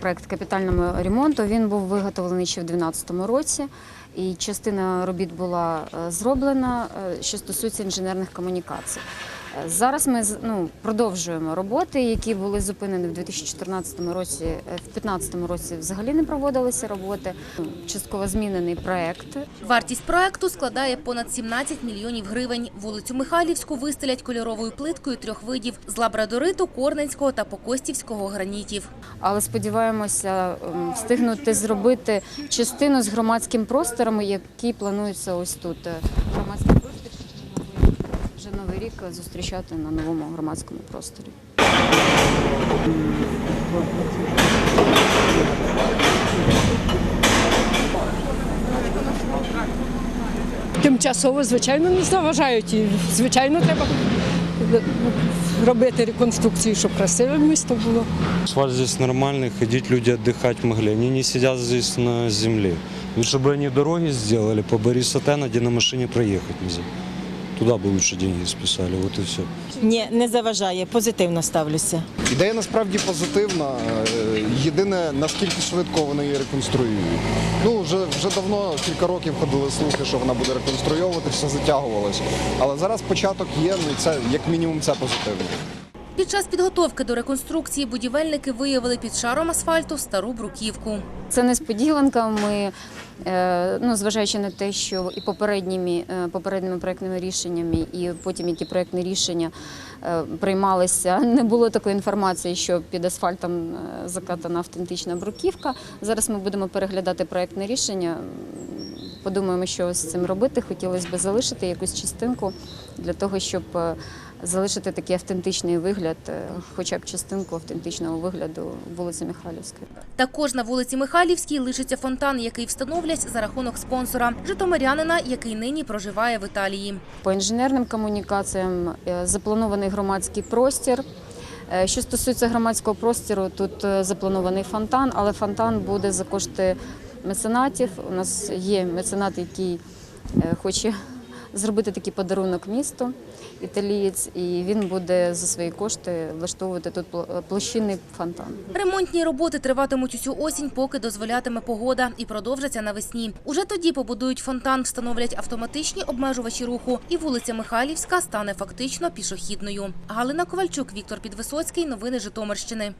Проект капітального ремонту він був виготовлений ще в 2012 році, і частина робіт була е, зроблена, е, що стосується інженерних комунікацій. Зараз ми ну, продовжуємо роботи, які були зупинені в 2014 році. Е, В 2015 році взагалі не проводилися роботи. Частково змінений проект. Вартість проекту складає понад 17 мільйонів гривень. Вулицю Михайлівську вистелять кольоровою плиткою трьох видів – з лабрадориту, корненського та покостівського гранітів. Але сподіваємося встигнути зробити частину з громадським простором, який планується ось тут. Е, Громадський простір, щоб ми могли вже новий рік зустрічати на новому громадському просторі. Тимчасово, звичайно, не заважають. І, звичайно, треба робити реконструкцію, щоб красиве місто було. Асфальт здесь нормальный, ходить люди отдыхать могли. Они не сидят здесь на земле. Лучше бы они дороги сделали по Бориса Тена, где на машине проехать нельзя. Туда бы лучше деньги списали, от і все. Ні, не заважає, позитивно ставлюся. Ідея насправді позитивна. Єдине, наскільки швидко вони її реконструюють. Ну, вже, вже давно, кілька років ходили слухи, що вона буде реконструйовувати, все затягувалось. Але зараз початок є, ну і це як мінімум це позитивно. Під час підготовки до реконструкції будівельники виявили під шаром асфальту стару бруківку. Це несподіванка. Ми, е, ну, зважаючи на те, що і попередніми, е, попередніми проектними рішеннями, і потім які проектні рішення е, приймалися, не було такої інформації, що під асфальтом закатана автентична бруківка. Зараз ми будемо переглядати проектне рішення. Подумаємо, що з цим робити. Хотілося б залишити якусь частинку для того, щоб е, залишити такий автентичний вигляд, е, хоча б частинку автентичного вигляду вулиці Михайлівської. Також на вулиці Михайлівській лишиться фонтан, який встановлять за рахунок спонсора – житомирянина, який нині проживає в Італії. По інженерним комунікаціям е, запланований громадський простір. Що стосується громадського простору, тут запланований фонтан, але фонтан буде за кошти меценатів. У нас є меценат, який е, хоче зробити такий подарунок місту, італієць, і він буде за свої кошти влаштовувати тут пл- площинний фонтан. Ремонтні роботи триватимуть усю осінь, поки дозволятиме погода, і продовжаться навесні. Уже тоді побудують фонтан, встановлять автоматичні обмежувачі руху, і вулиця Михайлівська стане фактично пішохідною. Галина Ковальчук, Віктор Підвисоцький. Новини Житомирщини.